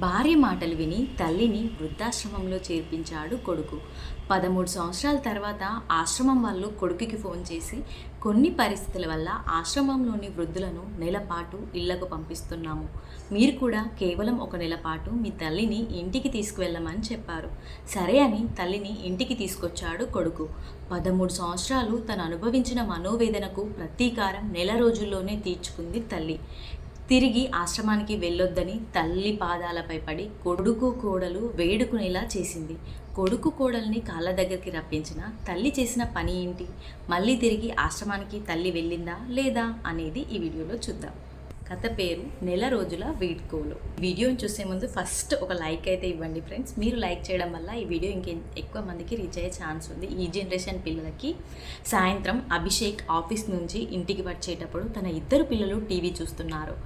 భార్య మాటలు విని తల్లిని వృద్ధాశ్రమంలో చేర్పించాడు కొడుకు. పదమూడు సంవత్సరాల తర్వాత ఆశ్రమం వాళ్ళు కొడుకుకి ఫోన్ చేసి కొన్ని పరిస్థితుల వల్ల ఆశ్రమంలోని వృద్ధులను నెలపాటు ఇళ్ళకు పంపిస్తున్నాము. మీరు కూడా కేవలం ఒక నెలపాటు మీ తల్లిని ఇంటికి తీసుకువెళ్ళమని చెప్పారు. సరే అని తల్లిని ఇంటికి తీసుకొచ్చాడు కొడుకు. పదమూడు సంవత్సరాలు తను అనుభవించిన మనోవేదనకు ప్రతీకారం నెల రోజుల్లోనే తీర్చుకుంది తల్లి. తిరిగి ఆశ్రమానికి వెళ్ళొద్దని తల్లి పాదాలపై పడి కొడుకు కోడలు వేడుకునేలా చేసింది. కొడుకు కోడల్ని కాళ్ళ దగ్గరికి రప్పించిన తల్లి చేసిన పని ఏంటి? మళ్ళీ తిరిగి ఆశ్రమానికి తల్లి వెళ్ళిందా లేదా అనేది ఈ వీడియోలో చూద్దాం. కథ పేరు నెల రోజుల వీడ్కోలు వీడియోని చూసే ముందు ఫస్ట్ ఒక లైక్ అయితే ఇవ్వండి ఫ్రెండ్స్. మీరు లైక్ చేయడం వల్ల ఈ వీడియో ఇంకే ఎక్కువ మందికి రీచ్ అయ్యే ఛాన్స్ ఉంది. ఈ జనరేషన్ పిల్లలకి సాయంత్రం అభిషేక్ ఆఫీస్ నుంచి ఇంటికి వచ్చేటప్పుడు తన ఇద్దరు పిల్లలు టీవీ చూస్తున్నారు.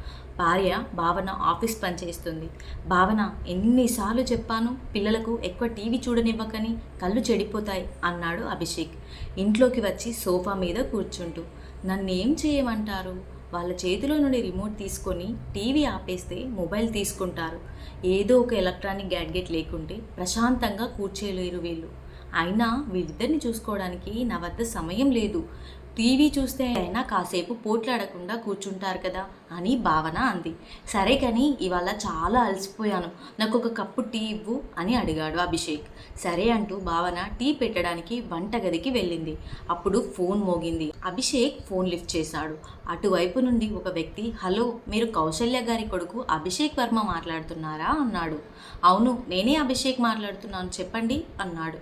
భార్య భావన ఆఫీస్ పనిచేస్తుంది భావన ఎన్నిసార్లు చెప్పాను పిల్లలకు ఎక్కువ టీవీ చూడనివ్వకని కళ్ళు చెడిపోతాయి అన్నాడు అభిషేక్. ఇంట్లోకి వచ్చి సోఫా మీద కూర్చుంటూ నన్ను ఏం చేయమంటారు? వాళ్ళ చేతిలో నుండి రిమోట్ తీసుకొని టీవీ ఆపేస్తే మొబైల్ తీసుకుంటారు. ఏదో ఒక ఎలక్ట్రానిక్ గ్యాడ్గెట్ లేకుంటే ప్రశాంతంగా కూర్చోలేరు వీళ్ళు. అయినా వీళ్ళిద్దరిని చూసుకోవడానికి నా వద్ద సమయం లేదు. టీవీ చూస్తే అయినా కాసేపు పోట్లాడకుండా కూర్చుంటారు కదా అని భావన అంది. సరే కానీ ఇవాళ చాలా అలసిపోయాను. నాకు ఒక కప్పు టీ ఇవ్వు అని అడిగాడు అభిషేక్. సరే అంటూ భావన టీ పెట్టడానికి వంటగదికి వెళ్ళింది. అప్పుడు ఫోన్ మోగింది. అభిషేక్ ఫోన్ లిఫ్ట్ చేశాడు. అటువైపు నుండి ఒక వ్యక్తి హలో మీరు కౌశల్య గారి కొడుకు అభిషేక్ వర్మ మాట్లాడుతున్నారా? అన్నాడు. అవును నేనే అభిషేక్ మాట్లాడుతున్నాను చెప్పండి అన్నాడు.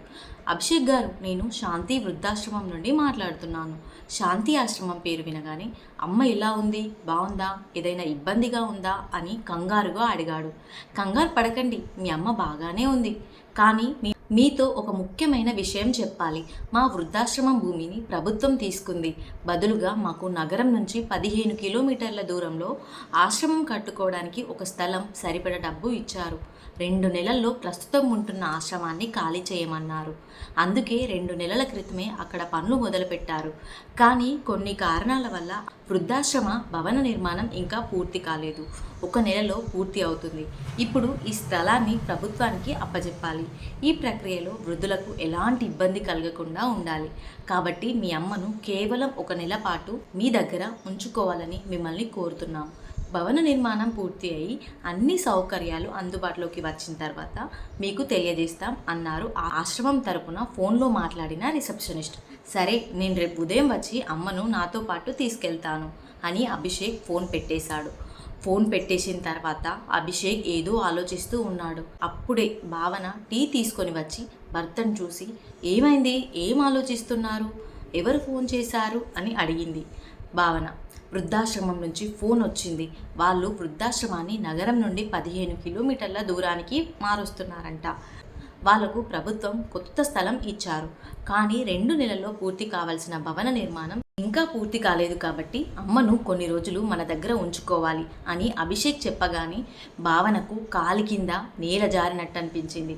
అభిషేక్ గారు నేను శాంతి వృద్ధాశ్రమం నుండి మాట్లాడుతున్నాను. శాంతి ఆశ్రమం పేరు వినగానే అమ్మ ఎలా ఉంది బాగుందా? ఏదైనా ఇబ్బందిగా ఉందా? అని కంగారుగా అడిగాడు. కంగారు పడకండి మీ అమ్మ బాగానే ఉంది. కానీ మీ మీతో ఒక ముఖ్యమైన విషయం చెప్పాలి. మా వృద్ధాశ్రమం భూమిని ప్రభుత్వం తీసుకుంది. బదులుగా మాకు నగరం నుంచి పదిహేను కిలోమీటర్ల దూరంలో ఆశ్రమం కట్టుకోవడానికి ఒక స్థలం సరిపడ డబ్బు ఇచ్చారు. రెండు నెలల్లో ప్రస్తుతం ఉంటున్న ఆశ్రమాన్ని ఖాళీ చేయమన్నారు. అందుకే రెండు నెలల క్రితమే అక్కడ పనులు మొదలుపెట్టారు. కానీ కొన్ని కారణాల వల్ల వృద్ధాశ్రమ భవన నిర్మాణం ఇంకా పూర్తి కాలేదు. ఒక నెలలో పూర్తి అవుతుంది. ఇప్పుడు ఈ స్థలాన్ని ప్రభుత్వానికి అప్పజెప్పాలి. ఈ ప్రక్రియలో వృద్ధులకు ఎలాంటి ఇబ్బంది కలగకుండా ఉండాలి. కాబట్టి మీ అమ్మను కేవలం ఒక నెల పాటు మీ దగ్గర ఉంచుకోవాలని మిమ్మల్ని కోరుతున్నాం. భవన నిర్మాణం పూర్తి అయి అన్ని సౌకర్యాలు అందుబాటులోకి వచ్చిన తర్వాత మీకు తెలియజేస్తాం అన్నారు ఆశ్రమం తరపున ఫోన్లో మాట్లాడిన రిసెప్షనిస్ట్. సరే నేను రేపు ఉదయం వచ్చి అమ్మను నాతో పాటు తీసుకెళ్తాను అని అభిషేక్ ఫోన్ పెట్టేశాడు. ఫోన్ పెట్టేసిన తర్వాత అభిషేక్ ఏదో ఆలోచిస్తూ ఉన్నాడు. అప్పుడే భావన టీ తీసుకొని వచ్చి భర్తను చూసి ఏమైంది? ఏం ఆలోచిస్తున్నారు? ఎవరు ఫోన్ చేశారు? అని అడిగింది. భావన వృద్ధాశ్రమం నుంచి ఫోన్ వచ్చింది. వాళ్ళు వృద్ధాశ్రమాన్ని నగరం నుండి పదిహేను కిలోమీటర్ల దూరానికి మారుస్తున్నారంట. వాళ్ళకు ప్రభుత్వం కొత్త స్థలం ఇచ్చారు. కానీ రెండు నెలల్లో పూర్తి కావాల్సిన భవన నిర్మాణం ఇంకా పూర్తి కాలేదు కాబట్టి అమ్మను కొన్ని రోజులు మన దగ్గర ఉంచుకోవాలి అని అభిషేక్ చెప్పగానే భావనకు కాలి కింద నేల జారినట్టు అనిపించింది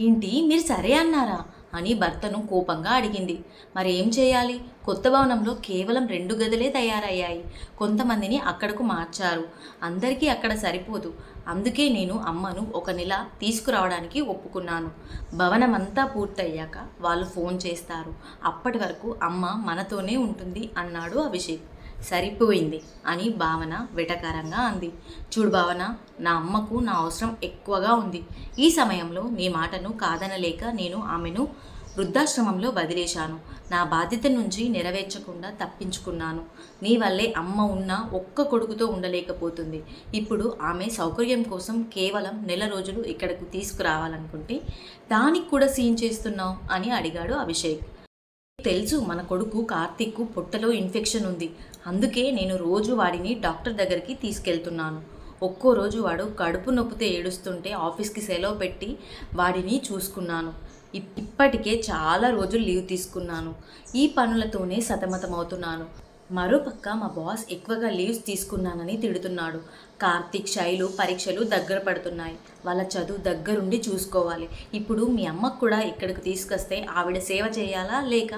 ఏంటి మీరు సరే అన్నారా? అని భర్తను కోపంగా అడిగింది. మరి ఏం చేయాలి? కొత్త భవనంలో కేవలం రెండు గదులే తయారయ్యాయి. కొంతమందిని అక్కడకు మార్చారు. అందరికీ అక్కడ సరిపోదు. అందుకే నేను అమ్మను ఒక నెల తీసుకురావడానికి ఒప్పుకున్నాను. భవనం అంతా పూర్తయ్యాక వాళ్ళు ఫోన్ చేస్తారు. అప్పటి వరకు అమ్మ మనతోనే ఉంటుంది అన్నాడు అభిషేక్. సరిపోయింది అని భావన వెటకారంగా అంది. చూడు భావన నా అమ్మకు నా అవసరం ఎక్కువగా ఉంది. ఈ సమయంలో నీ మాటను కాదనలేక నేను ఆమెను వృద్ధాశ్రమంలో వదిలేశాను. నా బాధ్యత నుంచి నెరవేర్చకుండా తప్పించుకున్నాను. నీ వల్లే అమ్మ ఉన్న ఒక్క కొడుకుతో ఉండలేకపోతుంది. ఇప్పుడు ఆమె సౌకర్యం కోసం కేవలం నెల రోజులు ఇక్కడకు తీసుకురావాలనుకుంటే దానికి కూడా సీన్ చేస్తున్నావు అని అడిగాడు అభిషేక్. తెలుసు మన కొడుకు కార్తీక్కు పొట్టలో ఇన్ఫెక్షన్ ఉంది. అందుకే నేను రోజు వాడిని డాక్టర్ దగ్గరికి తీసుకెళ్తున్నాను. ఒక్కో రోజు వాడు కడుపు నొప్పితే ఏడుస్తుంటే ఆఫీస్కి సెలవు పెట్టి వాడిని చూసుకున్నాను. ఇప్- ఇప్పటికే చాలా రోజులు లీవ్ తీసుకున్నాను. ఈ పనులతోనే సతమతమవుతున్నాను. మరోపక్క మా బాస్ ఎక్కువగా లీవ్స్ తీసుకున్నానని తిడుతున్నాడు. కార్తీక్ శైలు పరీక్షలు దగ్గర పడుతున్నాయి. వాళ్ళ చదువు దగ్గరుండి చూసుకోవాలి. ఇప్పుడు మీ అమ్మకు కూడా ఇక్కడికి తీసుకొస్తే ఆవిడ సేవ చేయాలా లేక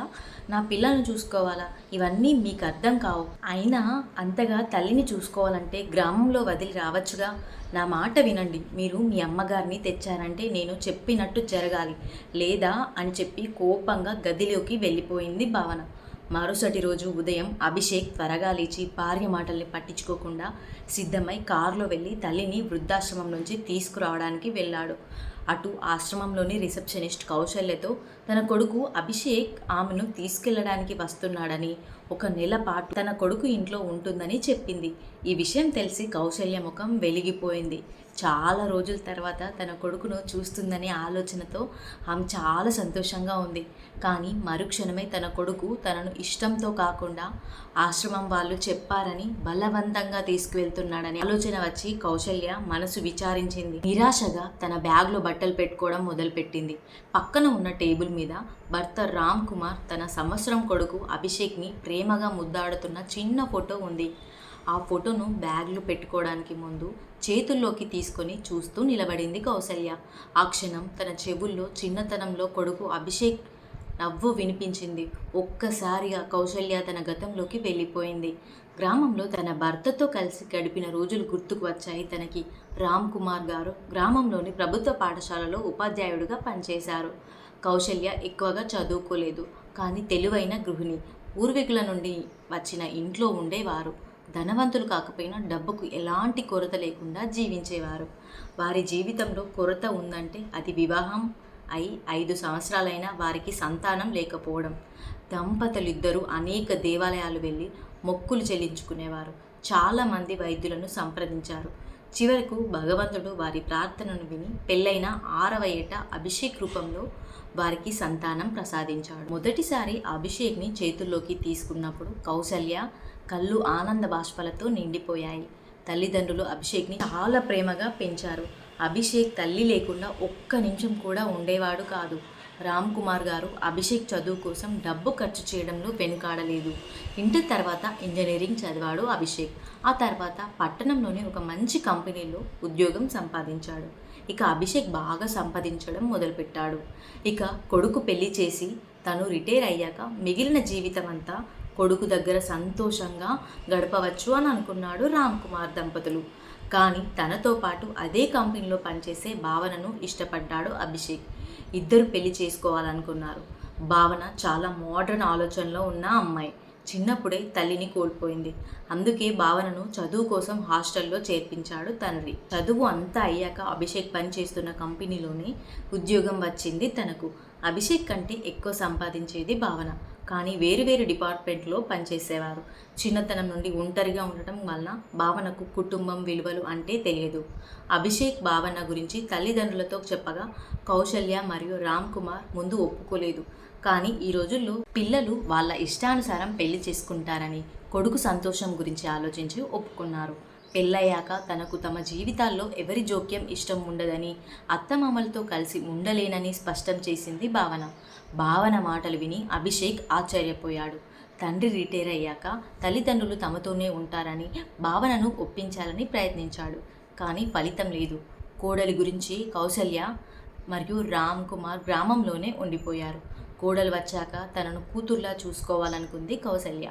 నా పిల్లల్ని చూసుకోవాలా? ఇవన్నీ మీకు అర్థం కావు. అయినా అంతగా తల్లిని చూసుకోవాలంటే గ్రామంలో వదిలి రావచ్చుగా? నా మాట వినండి. మీరు మీ అమ్మగారిని తెచ్చారంటే నేను చెప్పినట్టు జరగాలి. లేదా అని చెప్పి కోపంగా గదిలోకి వెళ్ళిపోయింది భావన. మరుసటి రోజు ఉదయం అభిషేక్ త్వరగా లేచి భార్య మాటల్ని పట్టించుకోకుండా సిద్ధమై కారులో వెళ్ళి తల్లిని వృద్ధాశ్రమం నుంచి తీసుకురావడానికి వెళ్ళాడు. అటు ఆశ్రమంలోని రిసెప్షనిస్ట్ కౌశల్యతో తన కొడుకు అభిషేక్ ఆమెను తీసుకెళ్ళడానికి వస్తున్నాడని ఒక నెల పాటు తన కొడుకు ఇంట్లో ఉంటుందని చెప్పింది. ఈ విషయం తెలిసి కౌశల్య ముఖం వెలిగిపోయింది. చాలా రోజుల తర్వాత తన కొడుకును చూస్తుందనే ఆలోచనతో ఆమె చాలా సంతోషంగా ఉంది. కానీ మరుక్షణమే తన కొడుకు తనను ఇష్టంతో కాకుండా ఆశ్రమం వాళ్ళు చెప్పారని బలవంతంగా తీసుకువెళ్తున్నాడని ఆలోచన వచ్చి కౌశల్య మనసు విచారించింది. నిరాశగా తన బ్యాగ్లో బట్టలు పెట్టుకోవడం మొదలుపెట్టింది. పక్కన ఉన్న టేబుల్ మీద భర్త రామ్ కుమార్ తన సంవత్సరం కొడుకు అభిషేక్ని ప్రేమగా ముద్దాడుతున్న చిన్న ఫోటో ఉంది. ఆ ఫోటోను బ్యాగ్లో పెట్టుకోవడానికి ముందు చేతుల్లోకి తీసుకొని చూస్తూ నిలబడింది కౌసల్య. ఆ క్షణం తన చెవుల్లో చిన్నతనంలో కొడుకు అభిషేక్ నవ్వు వినిపించింది. ఒక్కసారిగా కౌశల్య తన గతంలోకి వెళ్ళిపోయింది. గ్రామంలో తన భర్తతో కలిసి గడిపిన రోజులు గుర్తుకు వచ్చాయి. తనకి రామ్ కుమార్ గారు గ్రామంలోని ప్రభుత్వ పాఠశాలలో ఉపాధ్యాయుడిగా పనిచేశారు. కౌశల్య ఎక్కువగా చదువుకోలేదు కానీ తెలివైన గృహిణి. పూర్వీకుల నుండి వచ్చిన ఇంట్లో ఉండేవారు. ధనవంతులు కాకపోయినా డబ్బుకు ఎలాంటి కొరత లేకుండా జీవించేవారు. వారి జీవితంలో కొరత ఉందంటే అది వివాహం అయి ఐదు సంవత్సరాలైనా వారికి సంతానం లేకపోవడం. దంపతులిద్దరూ అనేక దేవాలయాలు వెళ్ళి మొక్కులు చెల్లించుకునేవారు. చాలామంది వైద్యులను సంప్రదించారు. చివరకు భగవంతుడు వారి ప్రార్థనను విని పెళ్ళైన ఆరవ ఏట అభిషేక్ రూపంలో వారికి సంతానం ప్రసాదించాడు. మొదటిసారి అభిషేక్ని చేతుల్లోకి తీసుకున్నప్పుడు కౌసల్య కళ్ళు ఆనంద బాష్పలతో నిండిపోయాయి. తల్లిదండ్రులు అభిషేక్ని చాలా ప్రేమగా పెంచారు. అభిషేక్ తల్లి లేకుండా ఒక్క నిమిషం కూడా ఉండేవాడు కాదు. రామ్ కుమార్ గారు అభిషేక్ చదువు కోసం డబ్బు ఖర్చు చేయడంలో వెనుకాడలేదు. ఇంటర్ తర్వాత ఇంజనీరింగ్ చదివాడు అభిషేక్. ఆ తర్వాత పట్టణంలోని ఒక మంచి కంపెనీలో ఉద్యోగం సంపాదించాడు. ఇక అభిషేక్ బాగా సంపాదించడం మొదలుపెట్టాడు. ఇక కొడుకు పెళ్ళి చేసి తను రిటైర్ అయ్యాక మిగిలిన జీవితం అంతా కొడుకు దగ్గర సంతోషంగా గడపవచ్చు అని అనుకున్నాడు రామ్ కుమార్ దంపతులు. కానీ తనతో పాటు అదే కంపెనీలో పనిచేసే భావనను ఇష్టపడ్డాడు అభిషేక్. ఇద్దరు పెళ్ళి చేసుకోవాలనుకున్నారు. భావన చాలా మోడర్న్ ఆలోచనలో ఉన్న అమ్మాయి. చిన్నప్పుడే తల్లిని కోల్పోయింది. అందుకే భావనను చదువు కోసం హాస్టల్లో చేర్పించాడు తండ్రి. చదువు అంతా అయ్యాక అభిషేక్ పనిచేస్తున్న కంపెనీలోనే ఉద్యోగం వచ్చింది తనకు. అభిషేక్ కంటే ఎక్కువ సంపాదించేది భావన. కానీ వేరు వేరు డిపార్ట్మెంట్లో పనిచేసేవారు. చిన్నతనం నుండి ఒంటరిగా ఉండటం వలన భావనకు కుటుంబం విలువలు అంటే తెలియదు. అభిషేక్ భావన గురించి తల్లిదండ్రులతో చెప్పగా కౌశల్య మరియు రామ్ కుమార్ ముందు ఒప్పుకోలేదు. కానీ ఈ రోజుల్లో పిల్లలు వాళ్ళ ఇష్టానుసారం పెళ్ళి చేసుకుంటారని కొడుకు సంతోషం గురించి ఆలోచించి ఒప్పుకున్నారు. పెళ్ళయ్యాక తనకు తమ జీవితాల్లో ఎవరి జోక్యం ఇష్టం ఉండదని అత్తమామలతో కలిసి ఉండలేనని స్పష్టం చేసింది భావన. భావన మాటలు విని అభిషేక్ ఆశ్చర్యపోయాడు. తండ్రి రిటైర్ అయ్యాక తల్లిదండ్రులు తమతోనే ఉంటారని భావనను ఒప్పించాలని ప్రయత్నించాడు. కానీ ఫలితం లేదు. కోడలి గురించి కౌసల్య మరియు రామ్ కుమార్ గ్రామంలోనే ఉండిపోయారు. కోడలు వచ్చాక తనను కూతుర్లా చూసుకోవాలనుకుంది కౌసల్య.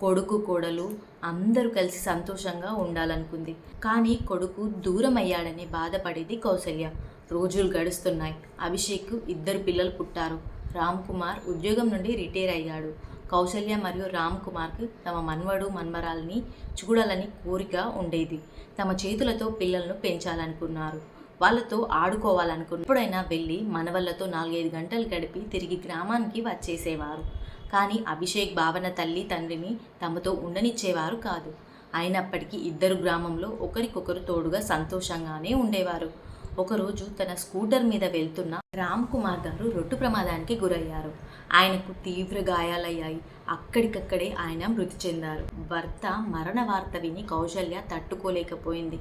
కొడుకు కోడలు అందరూ కలిసి సంతోషంగా ఉండాలనుకుంది. కానీ కొడుకు దూరం అయ్యాడని బాధపడేది కౌసల్య. రోజులు గడుస్తున్నాయి. అభిషేక్ ఇద్దరు పిల్లలు పుట్టారు. రామ్ కుమార్ ఉద్యోగం నుండి రిటైర్ అయ్యాడు. కౌశల్య మరియు రామ్ కుమార్కి తమ మన్వడు మన్మరాల్ని చూడాలని కోరిక ఉండేది. తమ చేతులతో పిల్లలను పెంచాలనుకున్నారు. వాళ్ళతో ఆడుకోవాలనుకున్న ఎప్పుడైనా వెళ్ళి మనవళ్ళతో నాలుగైదు గంటలు గడిపి తిరిగి గ్రామానికి వచ్చేసేవారు. కానీ అభిషేక్ భావన తల్లి తండ్రిని తమతో ఉండనిచ్చేవారు కాదు. అయినప్పటికీ ఇద్దరు గ్రామంలో ఒకరికొకరు తోడుగా సంతోషంగానే ఉండేవారు. ఒకరోజు తన స్కూటర్ మీద వెళ్తున్న రామ్ కుమార్ గారు రొట్టు ప్రమాదానికి గురయ్యారు. ఆయనకు తీవ్ర గాయాలయ్యాయి. అక్కడికక్కడే ఆయన మృతి చెందారు. భర్త మరణ వార్త విని కౌశల్య తట్టుకోలేకపోయింది.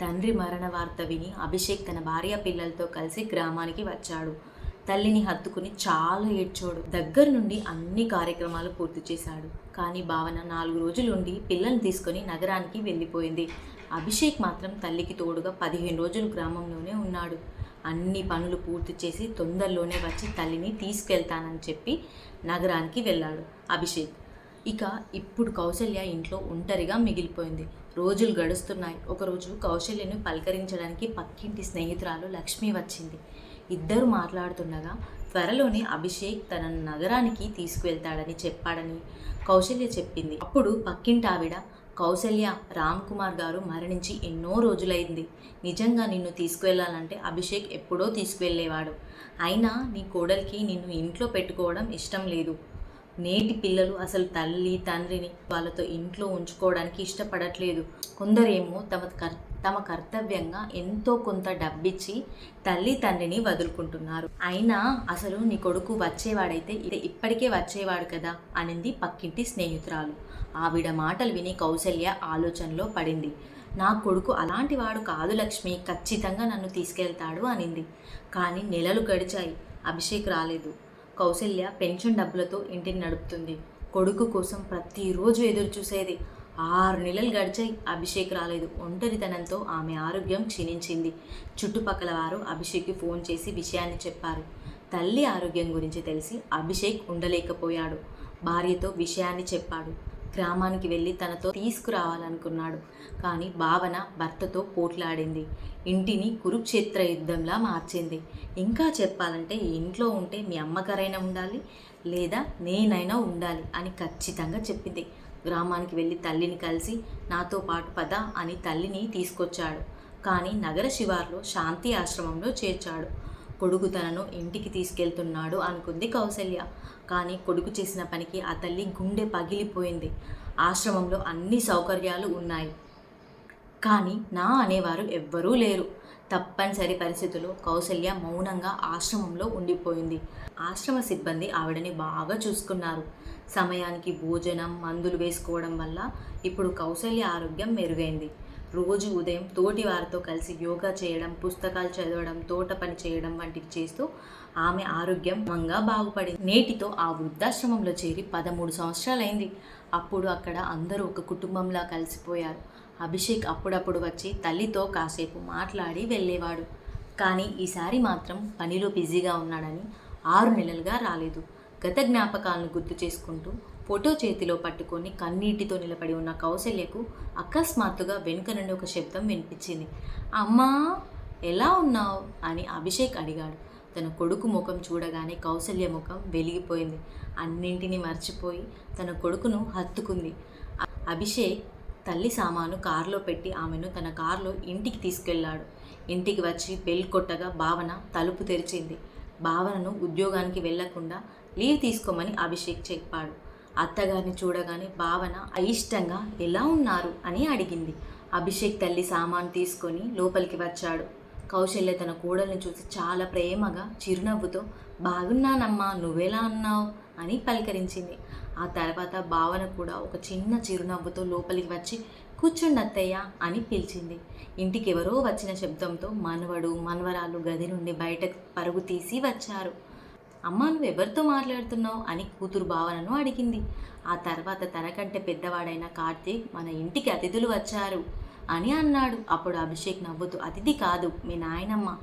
తండ్రి మరణ వార్త విని అభిషేక్ తన భార్య పిల్లలతో కలిసి గ్రామానికి వచ్చాడు. తల్లిని హత్తుకుని చాలా ఏడ్చాడు. దగ్గర నుండి అన్ని కార్యక్రమాలు పూర్తి చేశాడు. కానీ భావన నాలుగు రోజులుండి పిల్లల్ని తీసుకొని నగరానికి వెళ్ళిపోయింది. అభిషేక్ మాత్రం తల్లికి తోడుగా పదిహేను రోజులు గ్రామంలోనే ఉన్నాడు. అన్ని పనులు పూర్తి చేసి తొందరలోనే వచ్చి తల్లిని తీసుకెళ్తానని చెప్పి నగరానికి వెళ్ళాడు అభిషేక్. ఇక ఇప్పుడు కౌశల్య ఇంట్లో ఒంటరిగా మిగిలిపోయింది. రోజులు గడుస్తున్నాయి. ఒకరోజు కౌశల్యను పలకరించడానికి పక్కింటి స్నేహితురాలు లక్ష్మి వచ్చింది. ఇద్దరు మాట్లాడుతుండగా త్వరలోనే అభిషేక్ తన నగరానికి తీసుకువెళ్తాడని చెప్పాడని కౌశల్య చెప్పింది. అప్పుడు పక్కింటి ఆవిడ కౌశల్య రామ్ కుమార్ గారు మరణించి ఎన్నో రోజులైంది. నిజంగా నిన్ను తీసుకువెళ్ళాలంటే అభిషేక్ ఎప్పుడో తీసుకువెళ్ళేవాడు. అయినా నీ కోడలికి నిన్ను ఇంట్లో పెట్టుకోవడం ఇష్టం లేదు. నేటి పిల్లలు అసలు తల్లి తండ్రిని వాళ్ళతో ఇంట్లో ఉంచుకోవడానికి ఇష్టపడట్లేదు. కొందరేమో తమ కర్ తమ కర్తవ్యంగా ఎంతో కొంత డబ్బిచ్చి తల్లి తండ్రిని వదులుకుంటున్నారు. అయినా అసలు నీ కొడుకు వచ్చేవాడైతే ఇది ఇప్పటికే వచ్చేవాడు కదా? అనింది పక్కింటి స్నేహితురాలు. ఆవిడ మాటలు విని కౌశల్య ఆలోచనలో పడింది. నా కొడుకు అలాంటి వాడు కాదు లక్ష్మి ఖచ్చితంగా నన్ను తీసుకెళ్తాడు అనింది. కానీ నెలలు గడిచాయి అభిషేక్ రాలేదు. కౌశల్య పెన్షన్ డబ్బులతో ఇంటిని నడుపుతుంది. కొడుకు కోసం ప్రతిరోజు ఎదురు చూసేది. ఆరు నెలలు గడిచాయి అభిషేక్ రాలేదు. ఒంటరితనంతో ఆమె ఆరోగ్యం క్షీణించింది. చుట్టుపక్కల వారు అభిషేక్కి ఫోన్ చేసి విషయాన్ని చెప్పారు. తల్లి ఆరోగ్యం గురించి తెలిసి అభిషేక్ ఉండలేకపోయాడు. భార్యతో విషయాన్ని చెప్పాడు. గ్రామానికి వెళ్ళి తనతో తీసుకురావాలనుకున్నాడు. కానీ భావన భర్తతో పోట్లాడింది. ఇంటిని కురుక్షేత్ర యుద్ధంలా మార్చింది. ఇంకా చెప్పాలంటే ఇంట్లో ఉంటే మీ అమ్మగారైనా ఉండాలి లేదా నేనైనా ఉండాలి అని ఖచ్చితంగా చెప్పింది. గ్రామానికి వెళ్ళి తల్లిని కలిసి నాతో పాటు పద అని తల్లిని తీసుకొచ్చాడు. కానీ నగర శివార్లో శాంతి ఆశ్రమంలో చేర్చాడు. కొడుకు తనను ఇంటికి తీసుకెళ్తున్నాడు అనుకుంది కౌసల్య. కానీ కొడుకు చేసిన పనికి ఆ తల్లి గుండె పగిలిపోయింది. ఆశ్రమంలో అన్ని సౌకర్యాలు ఉన్నాయి. కానీ నా అనేవారు ఎవ్వరూ లేరు. తప్పనిసరి పరిస్థితుల్లో కౌసల్య మౌనంగా ఆశ్రమంలో ఉండిపోయింది. ఆశ్రమ సిబ్బంది ఆవిడని బాగా చూసుకున్నారు. సమయానికి భోజనం మందులు వేసుకోవడం వల్ల ఇప్పుడు కౌసల్య ఆరోగ్యం మెరుగైంది. రోజు ఉదయం తోటి వారితో కలిసి యోగా చేయడం పుస్తకాలు చదవడం తోట పని చేయడం వంటివి చేస్తూ ఆమె ఆరోగ్యం మంగా బాగుపడింది. నేటితో ఆ వృద్ధాశ్రమంలో చేరి పదమూడు సంవత్సరాలైంది. అప్పుడు అక్కడ అందరూ ఒక కుటుంబంలా కలిసిపోయారు. అభిషేక్ అప్పుడప్పుడు వచ్చి తల్లితో కాసేపు మాట్లాడి వెళ్ళేవాడు. కానీ ఈసారి మాత్రం పనిలో బిజీగా ఉన్నాడని ఆరు నెలలుగా రాలేదు. గత జ్ఞాపకాలను గుర్తు చేసుకుంటూ ఫోటో చేతిలో పట్టుకొని కన్నీటితో నిలబడి ఉన్న కౌశల్యకు అకస్మాత్తుగా వెనుక నుండి ఒక శబ్దం వినిపించింది. అమ్మా ఎలా ఉన్నావు? అని అభిషేక్ అడిగాడు. తన కొడుకు ముఖం చూడగానే కౌసల్య ముఖం వెలిగిపోయింది. అన్నింటినీ మర్చిపోయి తన కొడుకును హత్తుకుంది. అభిషేక్ తల్లి సామాను కారులో పెట్టి ఆమెను తన కారులో ఇంటికి తీసుకెళ్ళాడు ఇంటికి వచ్చి బెల్ కొట్టగా భావన తలుపు తెరిచింది. భావనను ఉద్యోగానికి వెళ్ళకుండా లీవ్ తీసుకోమని అభిషేక్ చెప్పాడు. అత్తగారిని చూడగానే భావన అయిష్టంగా ఎలా ఉన్నారు అని అడిగింది. అభిషేక్ తల్లి సామాను తీసుకొని లోపలికి వచ్చాడు. కౌశల్య తన కూడల్ని చూసి చాలా ప్రేమగా చిరునవ్వుతో బాగున్నానమ్మా నువ్వెలా అన్నావు అని పలకరించింది. ఆ తర్వాత భావన కూడా ఒక చిన్న చిరునవ్వుతో లోపలికి వచ్చి కూర్చుండి అత్తయ్య అని పిలిచింది. ఇంటికి ఎవరో వచ్చిన శబ్దంతో మనవడు మనవరాలు గది నుండి బయటకు పరుగు తీసి వచ్చారు. అమ్మా నువ్వు ఎవరితో మాట్లాడుతున్నావు? అని కూతురు భావనను అడిగింది. ఆ తర్వాత తనకంటే పెద్దవాడైన కార్తీక్ మన ఇంటికి అతిథులు వచ్చారు. అని అన్నాడు. అప్పుడు అభిషేక్ నవ్వుతూ అతిథి కాదు మీ నాయనమ్మ.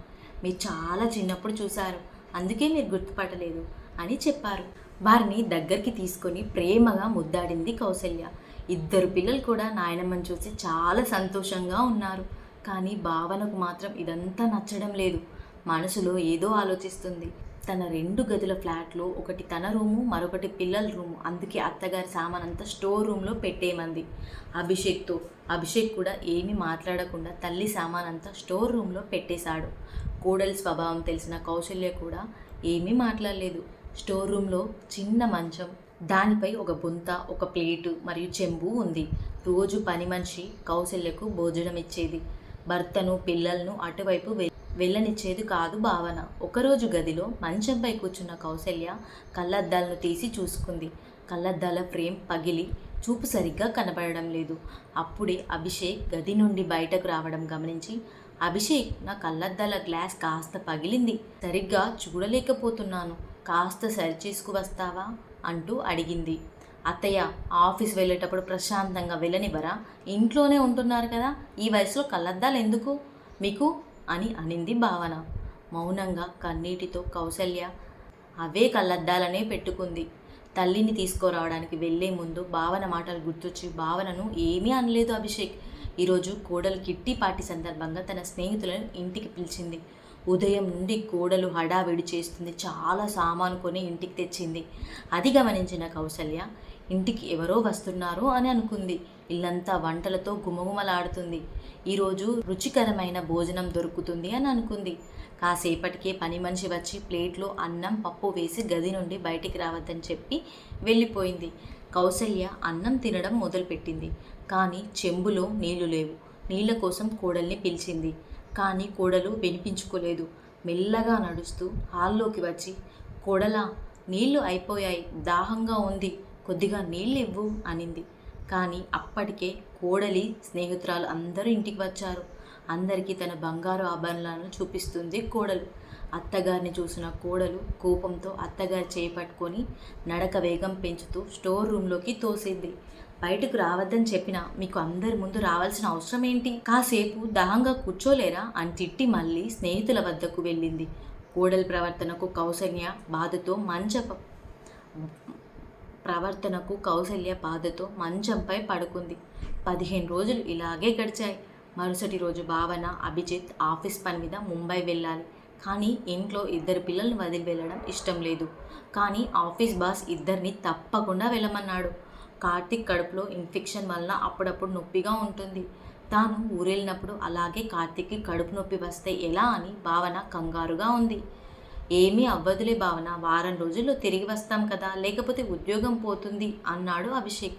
మీరు చాలా చిన్నప్పుడు చూశారు. అందుకే మీరు గుర్తుపట్టలేదు అని చెప్పారు. వారిని దగ్గరికి తీసుకొని ప్రేమగా ముద్దాడింది కౌసల్య. ఇద్దరు పిల్లలు కూడా నాయనమ్మని చూసి చాలా సంతోషంగా ఉన్నారు. కానీ భావనకు మాత్రం ఇదంతా నచ్చడం లేదు. మనసులో ఏదో ఆలోచిస్తుంది. తన రెండు గదుల ఫ్లాట్లో ఒకటి తన రూము మరొకటి పిల్లల రూము. అందుకే అత్తగారి సామాన్ అంతా స్టోర్ రూమ్లో పెట్టేయమంది. అభిషేక్తో అభిషేక్ కూడా ఏమీ మాట్లాడకుండా తల్లి సామాన్ అంతా స్టోర్ రూమ్లో పెట్టేశాడు. కోడలి స్వభావం తెలిసిన కౌశల్య కూడా ఏమీ మాట్లాడలేదు. స్టోర్ రూమ్లో చిన్న మంచం దానిపై ఒక బుంత ఒక ప్లేటు మరియు చెంబు ఉంది. రోజు పని మనిషి కౌశల్యకు భోజనం ఇచ్చేది భర్తను పిల్లలను అటువైపు వె- వెళ్ళనిచ్చేది కాదు భావన. ఒకరోజు గదిలో మంచంపై కూర్చున్న కౌశల్య కళ్ళద్దాలను తీసి చూసుకుంది. కళ్ళద్దాల ఫ్రేమ్ పగిలి చూపు సరిగ్గా కనబడడం లేదు. అప్పుడే అభిషేక్ గది నుండి బయటకు రావడం గమనించి అభిషేక్ నా కళ్ళద్దాల గ్లాస్ కాస్త పగిలింది. సరిగ్గా చూడలేకపోతున్నాను. కాస్త సరిచేసుకు వస్తావా? అంటూ అడిగింది. అత్తయ్య ఆఫీస్ వెళ్ళేటప్పుడు ప్రశాంతంగా వెళ్ళనివ్వరా? ఇంట్లోనే ఉంటున్నారు కదా. ఈ వయసులో కళ్ళద్దాలు ఎందుకు? మీకు అని అనింది భావన. మౌనంగా కన్నీటితో కౌసల్య అవే కళ్ళద్దాలనే పెట్టుకుంది. తల్లిని తీసుకురావడానికి వెళ్ళే ముందు భావన మాటలు గుర్తొచ్చి భావనను ఏమీ అనలేదు అభిషేక్. ఈరోజు కోడలు కిట్టి పార్టీ సందర్భంగా తన స్నేహితులను ఇంటికి పిలిచింది. ఉదయం నుండి కోడలు హడావిడి చేస్తుంది. చాలా సామాను కొని ఇంటికి తెచ్చింది. అది గమనించిన కౌసల్య ఇంటికి ఎవరో వస్తున్నారు అని అనుకుంది. ఇల్లంతా వంటలతో గుమగుమలాడుతుంది. ఈరోజు రుచికరమైన భోజనం దొరుకుతుంది అని అనుకుంది. కాసేపటికే పని మనిషి వచ్చి ప్లేట్లో అన్నం పప్పు వేసి గది నుండి బయటికి రావద్దని చెప్పి వెళ్ళిపోయింది. కౌసల్య అన్నం తినడం మొదలుపెట్టింది. కానీ చెంబులో నీళ్ళు లేవు. నీళ్ళ కోసం కోడల్ని పిలిచింది. కానీ కోడలు వినిపించుకోలేదు. మెల్లగా నడుస్తూ హాల్లోకి వచ్చి కోడలా నీళ్ళు అయిపోయాయి. దాహంగా ఉంది. కొద్దిగా నీళ్ళు ఇవ్వు అనింది. కానీ అప్పటికే కోడలి స్నేహితురాలు అందరూ ఇంటికి వచ్చారు. అందరికీ తన బంగారు ఆభరణాలను చూపిస్తుంది కోడలు. అత్తగారిని చూసిన కోడలు కోపంతో అత్తగారి చేపట్టుకొని నడక వేగం పెంచుతూ స్టోర్ రూమ్లోకి తోసింది బయటకు రావద్దని చెప్పినా మీకు అందరి ముందు రావాల్సిన అవసరం ఏంటి? కాసేపు దాహంగా కూర్చోలేరా? అని తిట్టి మళ్ళీ స్నేహితుల వద్దకు వెళ్ళింది. కోడలి ప్రవర్తనకు కౌసన్య బాధతో మంచప ప్రవర్తనకు కౌశల్య బాధతో మంచంపై పడుకుంది. పదిహేను రోజులు ఇలాగే గడిచాయి. మరుసటి రోజు భావన అభిజిత్ ఆఫీస్ పని మీద ముంబై వెళ్ళాలి. కానీ ఇంట్లో ఇద్దరు పిల్లల్ని వదిలి వెళ్ళడం ఇష్టం లేదు. కానీ ఆఫీస్ బాస్ ఇద్దరిని తప్పకుండా వెళ్ళమన్నాడు. కార్తిక్ కడుపులో ఇన్ఫెక్షన్ వలన అప్పుడప్పుడు నొప్పిగా ఉంటుంది. తాను ఊరెళ్ళినప్పుడు అలాగే కార్తిక్కి కడుపు నొప్పి వస్తే ఎలా అని భావన కంగారుగా ఉంది. ఏమీ అవ్వదులే భావన వారం రోజుల్లో తిరిగి వస్తాం కదా లేకపోతే ఉద్యోగం పోతుంది అన్నాడు అభిషేక్.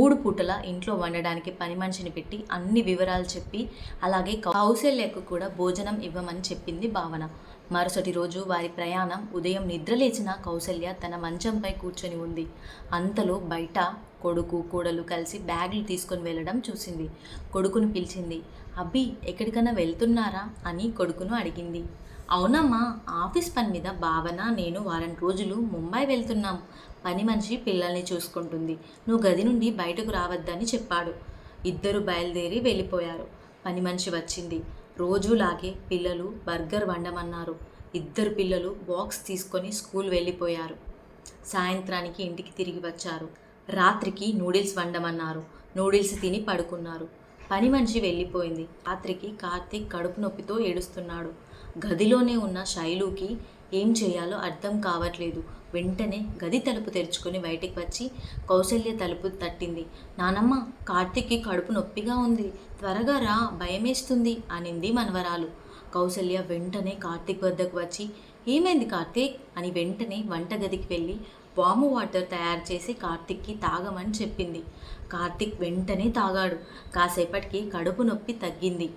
మూడు పూటల ఇంట్లో వండడానికి పని మనిషిని పెట్టి అన్ని వివరాలు చెప్పి అలాగే కౌశల్యకు కూడా భోజనం ఇవ్వమని చెప్పింది భావన. మరుసటి రోజు వారి ప్రయాణం ఉదయం నిద్రలేచిన కౌసల్య తన మంచంపై కూర్చొని ఉంది. అంతలో బయట కొడుకు కోడలు కలిసి బ్యాగులు తీసుకొని వెళ్ళడం చూసింది. కొడుకును పిలిచింది అబ్బి ఎక్కడికైనా వెళ్తున్నారా? అని కొడుకును అడిగింది. అవునమ్మా ఆఫీస్ పని మీద భావన నేను వారం రోజులు ముంబై వెళ్తున్నాం. పని మనిషి పిల్లల్ని చూసుకుంటుంది. నువ్వు గది నుండి బయటకు రావద్దని చెప్పాడు. ఇద్దరు బయలుదేరి వెళ్ళిపోయారు. పని మనిషి వచ్చింది. రోజులాగే పిల్లలు బర్గర్ వండమన్నారు. ఇద్దరు పిల్లలు బాక్స్ తీసుకొని స్కూల్ వెళ్ళిపోయారు. సాయంత్రానికి ఇంటికి తిరిగి వచ్చారు. రాత్రికి నూడిల్స్ వండమన్నారు. నూడిల్స్ తిని పడుకున్నారు. పని మనిషి వెళ్ళిపోయింది. రాత్రికి కార్తీక్ కడుపు నొప్పితో ఏడుస్తున్నాడు. గదిలోనే ఉన్న శైలుకి ఏం చేయాలో అర్థం కావట్లేదు. వెంటనే గది తలుపు తెరుచుకొని బయటికి వచ్చి కౌశల్య తలుపు తట్టింది. నానమ్మ కార్తీక్కి కడుపు నొప్పిగా ఉంది. త్వరగా రా భయమేస్తుంది అనింది మనవరాలు. కౌశల్య వెంటనే కార్తీక్ వద్దకు వచ్చి ఏమైంది కార్తీక్? అని వెంటనే వంటగదికి వెళ్ళి వాము వాటర్ తయారు చేసి కార్తిక్కి తాగమని చెప్పింది. కార్తిక్ వెంటనే తాగాడు. కాసేపటికి కడుపు నొప్పి తగ్గింది.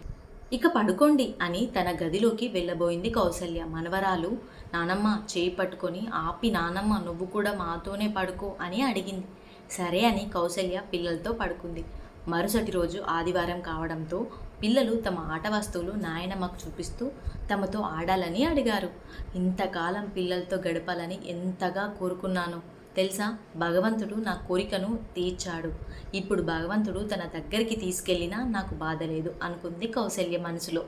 ఇక పడుకోండి అని తన గదిలోకి వెళ్ళబోయింది కౌసల్య. మనవరాలు నానమ్మ చేయి పట్టుకొని ఆపి నానమ్మ నువ్వు కూడా మాతోనే పడుకో అని అడిగింది. సరే అని కౌసల్య పిల్లలతో పడుకుంది. మరుసటి రోజు ఆదివారం కావడంతో పిల్లలు తమ ఆట వస్తువులు నాయనమ్మకు చూపిస్తూ తమతో ఆడాలని అడిగారు. ఇంతకాలం పిల్లలతో గడపాలని ఎంతగా కోరుకున్నాను. తెలుసా? భగవంతుడు నా కోరికను తీర్చాడు. ఇప్పుడు భగవంతుడు తన దగ్గరికి తీసుకెళ్ళినా నాకు బాధ లేదు అనుకుంది కౌశల్య మనసులో.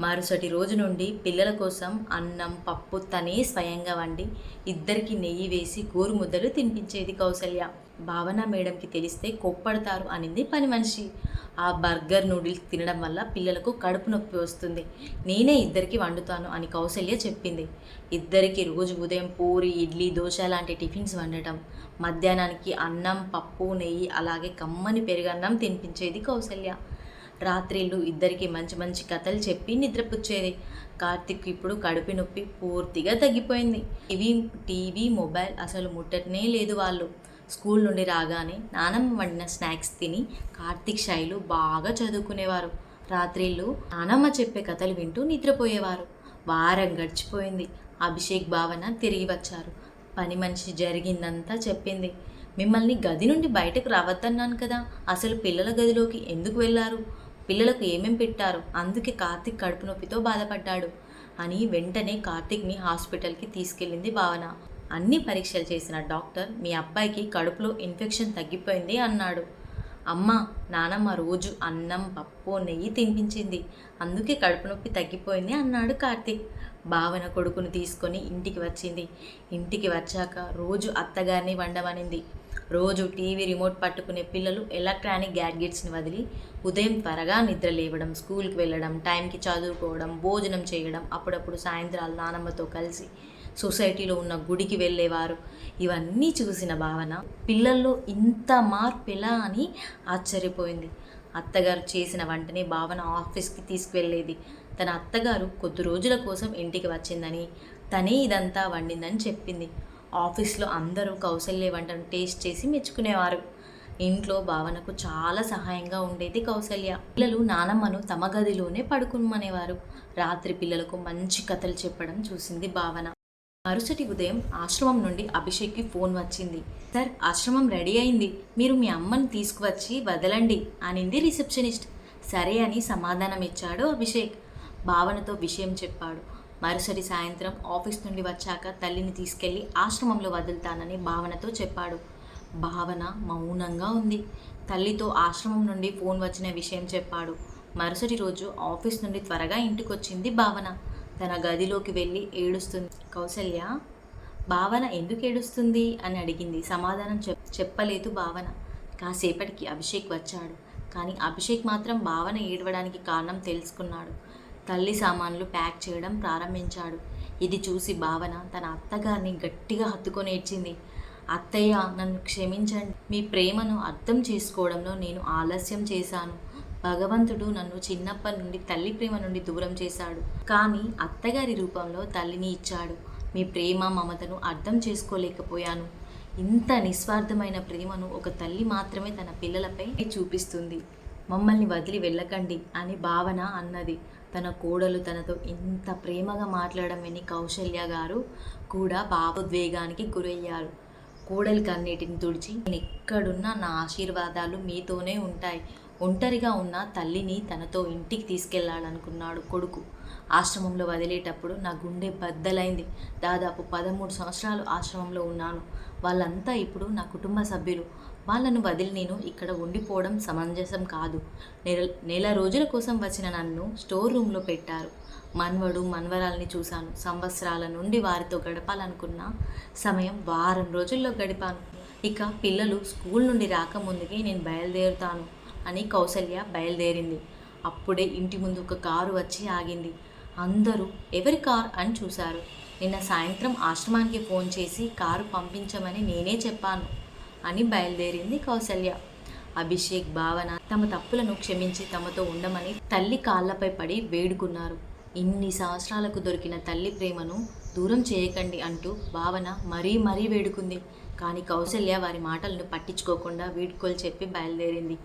మరుసటి రోజు నుండి పిల్లల కోసం అన్నం పప్పు తనే స్వయంగా వండి ఇద్దరికి నెయ్యి వేసి గోరు ముద్దలు తినిపించేది కౌసల్య. భావన మేడంకి తెలిస్తే కొప్పడతారు అనింది పని మనిషి. ఆ బర్గర్ నూడిల్స్ తినడం వల్ల పిల్లలకు కడుపు నొప్పి వస్తుంది. నేనే ఇద్దరికి వండుతాను అని కౌసల్య చెప్పింది. ఇద్దరికి రోజు ఉదయం పూరి ఇడ్లీ దోశ లాంటి టిఫిన్స్ వండటం. మధ్యాహ్నానికి అన్నం పప్పు నెయ్యి అలాగే కమ్మని పెరుగన్నం తినిపించేది కౌసల్య రాత్రిళ్ళు ఇద్దరికి మంచి మంచి కథలు చెప్పి నిద్రపుచ్చేది. కార్తిక్ ఇప్పుడు కడుపు నొప్పి పూర్తిగా తగ్గిపోయింది. ఇవి టీవీ మొబైల్ అసలు ముట్టనే లేదు వాళ్ళు. స్కూల్ నుండి రాగానే నానమ్మ వండిన స్నాక్స్ తిని కార్తిక్ శైలు బాగా చదువుకునేవారు. రాత్రిళ్ళు నానమ్మ చెప్పే కథలు వింటూ నిద్రపోయేవారు. వారం గడిచిపోయింది. అభిషేక్ భావన తిరిగి వచ్చారు. పని మనిషి జరిగిందంతా చెప్పింది. మిమ్మల్ని గది నుండి బయటకు రావద్దన్నాను కదా. అసలు పిల్లల గదిలోకి ఎందుకు వెళ్ళారు? పిల్లలకు ఏమేం పెట్టారు? అందుకే కార్తిక్ కడుపు నొప్పితో బాధపడ్డాడు అని వెంటనే కార్తిక్ని హాస్పిటల్కి తీసుకెళ్ళింది భావన. అన్ని పరీక్షలు చేసిన డాక్టర్ మీ అబ్బాయికి కడుపులో ఇన్ఫెక్షన్ తగ్గిపోయింది అన్నాడు. అమ్మ నానమ్మ రోజు అన్నం పప్పు నెయ్యి తినిపించింది. అందుకే కడుపు నొప్పి తగ్గిపోయింది అన్నాడు కార్తీక్. భావన కొడుకును తీసుకొని ఇంటికి వచ్చింది. ఇంటికి వచ్చాక రోజు అత్తగారిని వండమనింది. రోజు టీవీ రిమోట్ పట్టుకునే పిల్లలు ఎలక్ట్రానిక్ గ్యాడ్గెట్స్ని వదిలి ఉదయం త్వరగా నిద్ర లేవడం స్కూల్కి వెళ్ళడం టైంకి చదువుకోవడం భోజనం చేయడం అప్పుడప్పుడు సాయంత్రాలు నానమ్మతో కలిసి సొసైటీలో ఉన్న గుడికి వెళ్ళేవారు. ఇవన్నీ చూసిన భావన పిల్లల్లో ఇంత మార్పు ఎలా అని ఆశ్చర్యపోయింది. అత్తగారు చేసిన వంటనే భావన ఆఫీస్కి తీసుకువెళ్ళేది. తన అత్తగారు కొద్ది రోజుల కోసం ఇంటికి వచ్చిందని తనే ఇదంతా వండిందని చెప్పింది. ఆఫీస్లో అందరూ కౌశల్య వంటను టేస్ట్ చేసి మెచ్చుకునేవారు. ఇంట్లో భావనకు చాలా సహాయంగా ఉండేది కౌశల్య పిల్లలు నానమ్మను తమ గదిలోనే పడుకుమనేవారు రాత్రి పిల్లలకు మంచి కథలు చెప్పడం చూసింది భావన. మరుసటి ఉదయం ఆశ్రమం నుండి అభిషేక్కి ఫోన్ వచ్చింది. సార్ ఆశ్రమం రెడీ అయింది. మీరు మీ అమ్మని తీసుకువచ్చి వదలండి అనింది రిసెప్షనిస్ట్. సరే అని సమాధానం ఇచ్చాడు అభిషేక్. భావనతో విషయం చెప్పాడు. మరుసటి సాయంత్రం ఆఫీస్ నుండి వచ్చాక తల్లిని తీసుకెళ్ళి ఆశ్రమంలో వదులుతానని భావనతో చెప్పాడు. భావన మౌనంగా ఉంది. తల్లితో ఆశ్రమం నుండి ఫోన్ వచ్చిన విషయం చెప్పాడు. మరుసటి రోజు ఆఫీస్ నుండి త్వరగా ఇంటికొచ్చింది భావన. తన గదిలోకి వెళ్ళి ఏడుస్తుంది. కౌసల్య భావన ఎందుకు ఏడుస్తుంది? అని అడిగింది. సమాధానం చెప్ చెప్పలేదు భావన. కాసేపటికి అభిషేక్ వచ్చాడు. కానీ అభిషేక్ మాత్రం భావన ఏడవడానికి కారణం తెలుసుకున్నాడు. తల్లి సామాన్లు ప్యాక్ చేయడం ప్రారంభించాడు. ఇది చూసి భావన తన అత్తగారిని గట్టిగా హత్తుకొని ఏడ్చింది. అత్తయ్య నన్ను క్షమించండి. మీ ప్రేమను అర్థం చేసుకోవడంలో నేను ఆలస్యం చేశాను. భగవంతుడు నన్ను చిన్నప్పటి నుండి తల్లి ప్రేమ నుండి దూరం చేశాడు. కానీ అత్తగారి రూపంలో తల్లిని ఇచ్చాడు. మీ ప్రేమ మమతను అర్థం చేసుకోలేకపోయాను. ఇంత నిస్వార్థమైన ప్రేమను ఒక తల్లి మాత్రమే తన పిల్లలపై చూపిస్తుంది. మమ్మల్ని వదిలి వెళ్ళకండి అని భావన అన్నది. తన కోడలు తనతో ఇంత ప్రేమగా మాట్లాడడం విని కౌశల్య గారు కూడా భావోద్వేగానికి గురయ్యారు. కోడలి కన్నీటిని తుడిచి నేను ఎక్కడున్నా నా ఆశీర్వాదాలు మీతోనే ఉంటాయి. ఒంటరిగా ఉన్న తల్లిని తనతో ఇంటికి తీసుకెళ్ళాలనుకున్నాడు కొడుకు. ఆశ్రమంలో వదిలేటప్పుడు నా గుండె బద్దలైంది. దాదాపు పదమూడు సంవత్సరాలు ఆశ్రమంలో ఉన్నాను. వాళ్ళంతా ఇప్పుడు నా కుటుంబ సభ్యులు. వాళ్ళను వదిలి నేను ఇక్కడ ఉండిపోవడం సమంజసం కాదు. నెల నెల రోజుల కోసం వచ్చిన నన్ను స్టోర్ రూమ్లో పెట్టారు. మన్వడు మన్వరాల్ని చూశాను. సంవత్సరాల నుండి వారితో గడపాలనుకున్న సమయం వారం రోజుల్లో గడిపాను. ఇక పిల్లలు స్కూల్ నుండి రాకముందుకే నేను బయలుదేరుతాను. అని కౌసల్య బయలుదేరింది. అప్పుడే ఇంటి ముందు ఒక కారు వచ్చి ఆగింది. అందరూ ఎవరి కార్? అని చూశారు. నిన్న సాయంత్రం ఆశ్రమానికి ఫోన్ చేసి కారు పంపించమని నేనే చెప్పాను అని బయలుదేరింది కౌసల్య. అభిషేక్ భావన తమ తప్పులను క్షమించి తమతో ఉండమని తల్లి కాళ్ళపై పడి వేడుకున్నారు. ఇన్ని సంవత్సరాలకు దొరికిన తల్లి ప్రేమను దూరం చేయకండి అంటూ భావన మరీ మరీ వేడుకుంది. కానీ కౌసల్య వారి మాటలను పట్టించుకోకుండా వీడ్కోలు చెప్పి బయలుదేరింది.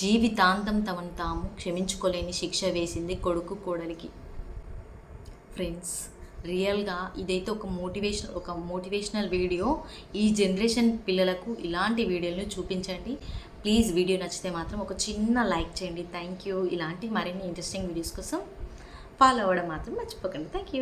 జీవితాంతం తమను తాము క్షమించుకోలేని శిక్ష వేసింది కొడుకు కోడలికి. ఫ్రెండ్స్ రియల్గా ఇదైతే ఒక మోటివేషన్ ఒక మోటివేషనల్ వీడియో. ఈ జనరేషన్ పిల్లలకు ఇలాంటి వీడియోలను చూపించండి. ప్లీజ్ వీడియో నచ్చితే మాత్రం ఒక చిన్న లైక్ చేయండి. Thank you. ఇలాంటి మరిన్ని ఇంట్రెస్టింగ్ వీడియోస్ కోసం ఫాలో అవ్వడం మాత్రం మర్చిపోకండి. Thank you.